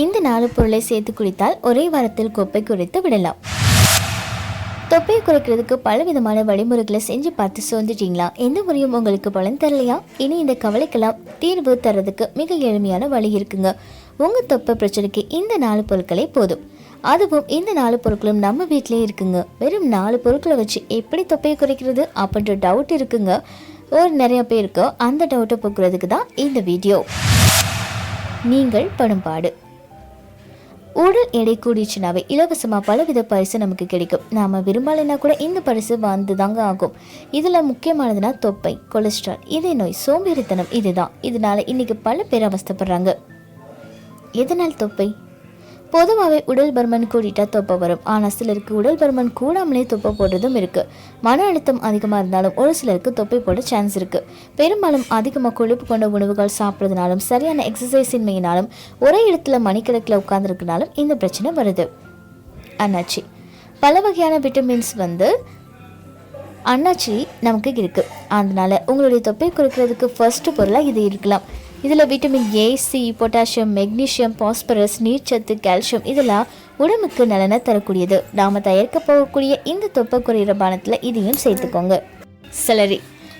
இந்த நாலு பொருளை சேர்த்து குடித்தால் ஒரே வாரத்தில் கொப்பை குறைத்து விடலாம். தொப்பையை குறைக்கிறதுக்கு பல விதமான வழிமுறைகளை செஞ்சு பார்த்து சோர்ந்துட்டீங்களா? எந்த முறையும் உங்களுக்கு பலன் தரலையா? இனி இந்த கவலைக்கெல்லாம் தீர்வு தர்றதுக்கு மிக எளிமையான வழி இருக்குங்க. உங்கள் தொப்பை பிரச்சனைக்கு இந்த நாலு பொருட்களே போதும். அதுவும் இந்த நாலு பொருட்களும் நம்ம வீட்டிலே இருக்குங்க. வெறும் நாலு பொருட்களை வச்சு எப்படி தொப்பையை குறைக்கிறது? அப்படின்ற டவுட் இருக்குங்க. ஒரு நிறைய பேருக்கு அந்த டவுட்டை போக்குறதுக்கு தான் இந்த வீடியோ நீங்கள் படும் பாடு. உடல் எடை கூடிச்சுனாவே இலவசமாக பலவித பரிசு நமக்கு கிடைக்கும். நாம் விரும்பலைன்னா கூட இந்த பரிசு வந்து தாங்க ஆகும். இதில் முக்கியமானதுன்னா தொப்பை கொலஸ்ட்ரால். இதய நோய் சோம்பேறித்தனம் இதுதான். இதனால இன்னைக்கு பல பேர் அவஸ்தைப்படுறாங்க. எதனால் தொப்பை? பொதுவாகவே உடல் பருமன் கூடிட்டா தொப்பை வரும். ஆனால் சிலருக்கு உடல் பருமன் கூடாமலே தொப்பை போடுறதும் இருக்கு. மன அழுத்தம் அதிகமாக இருந்தாலும் ஒரு சிலருக்கு தொப்பை போட சான்ஸ் இருக்கு. பெரும்பாலும் அதிகமாக கொழுப்பு கொண்ட உணவுகள் சாப்பிட்றதுனாலும் சரியான எக்ஸசைஸ் இன்மையினாலும் ஒரே இடத்துல மணிக்கணக்கில் உட்கார்ந்துருக்கனாலும் இந்த பிரச்சனை வருது. அண்ணாச்சி. பல வகையான விட்டமின்ஸ் வந்து அண்ணாச்சி நமக்கு இருக்கு. அதனால உங்களுடைய தொப்பை குறைக்கிறதுக்கு ஃபர்ஸ்ட் பொருளாக இது இருக்கலாம். இதில் vitamin A C potassium magnesium phosphorus நீர்ச்சத்து கால்சியம் இதெல்லாம் உடம்புக்கு நலனை தரக்கூடியது. நாம் தயாரிக்க போகக்கூடிய இந்த தொப்பை குறையிற பானத்தில் இதையும் சேர்த்துக்கோங்க. செலரி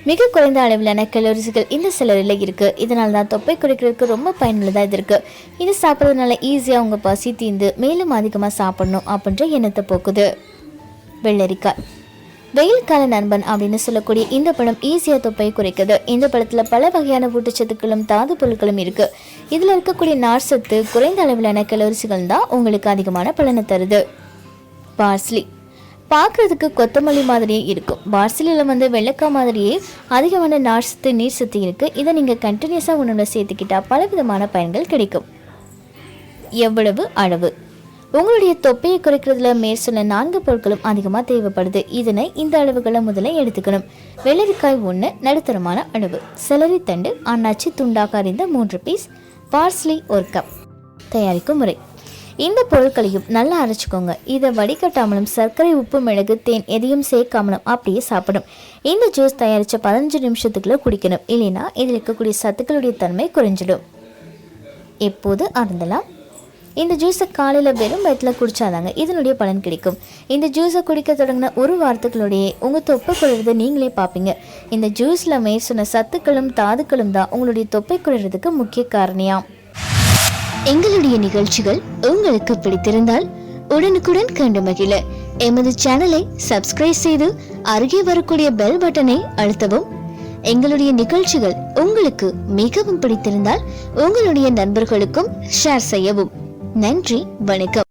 மிக குறைந்த அளவிலான கலோரிஸ்கள் இந்த செலரியில் இருக்குது இதனால தான் தொப்பை குறைக்கிறதுக்கு ரொம்ப பயனுள்ளதாக இது இருக்குது இது சாப்பிட்றதுனால ஈஸியாக உங்கள் பசி தீந்து மேலும் அதிகமாக சாப்பிடணும் அப்படின்ற எண்ணத்தை போக்குது. வெள்ளரிக்காய். வெயில் கால நண்பன் அப்படின்னு சொல்லக்கூடிய இந்த படம் ஈஸியாக தொப்பையை குறைக்குது. இந்த படத்தில் பல வகையான ஊட்டச்சத்துக்களும் தாது பொருட்களும் இருக்குது இதில் இருக்கக்கூடிய நார்சத்து குறைந்த அளவிலான கலோரிசுகள் தான் உங்களுக்கு அதிகமான பலனை தருது. பார்ஸ்லி. பார்க்குறதுக்கு கொத்தமல்லி மாதிரியே இருக்கும். பார்சிலியில் வந்து வெள்ளக்காய் மாதிரியே அதிகமான நார்சத்து நீர் சத்து இருக்குது இதை நீங்கள் கண்டினியூஸாக உணவில் சேர்த்துக்கிட்டால் பலவிதமான பயன்கள் கிடைக்கும். எவ்வளவு? அளவு. உங்களுடைய தொப்பையை குறைக்கிறதுல மேற்சொன்ன நான்கு பொருட்களும் அதிகமாக தேவைப்படுது. இதனை இந்த அளவுகளை முதல்ல எடுத்துக்கணும். வெள்ளரிக்காய் ஒன்று நடுத்தரமான அளவு செலரி தண்டு அண்ணாச்சி துண்டாக அறிந்த மூன்று பீஸ் பார்ஸ்லி ஒரு கப் தயாரிக்கும் முறை. இந்த பொருட்களையும் நல்லா அரைச்சிக்கோங்க. இதை வடிகட்டாமலும் சர்க்கரை உப்பு மிளகு தேன் எதையும் சேர்க்காமலும் அப்படியே சாப்பிடும் இந்த ஜூஸ் தயாரித்த பதினஞ்சு நிமிஷத்துக்குள்ளே குடிக்கணும். இல்லைன்னா இதில் இருக்கக்கூடிய சத்துக்களுடைய தன்மை குறைஞ்சிடும். எப்போது அருந்தலாம்? இந்த ஜூஸை காலையில் வெறும் வயிற்றில் குடித்தாதாங்க இதனுடைய பலன் கிடைக்கும். இந்த ஜூஸை குடிக்க தொடங்கின ஒரு வாரத்துக்குள்ளேயே உங்கள் தொப்பை குறைறதை நீங்களே பார்ப்பீங்க. இந்த ஜூஸில் மேற் சொன்ன சத்துக்களும் தாதுக்களும் தான் உங்களுடைய தொப்பை குளிர்றதுக்கு முக்கிய காரணியாம் எங்களுடைய நிகழ்ச்சிகள் உங்களுக்கு பிடித்திருந்தால் உடனுக்குடன் கண்டு மகிழ. எமது சேனலை சப்ஸ்கிரைப் செய்து அருகே வரக்கூடிய பெல் பட்டனை அழுத்தவும். எங்களுடைய நிகழ்ச்சிகள் உங்களுக்கு மிகவும் பிடித்திருந்தால் உங்களுடைய நண்பர்களுக்கும் ஷேர் செய்யவும். நன்றி வணக்கம்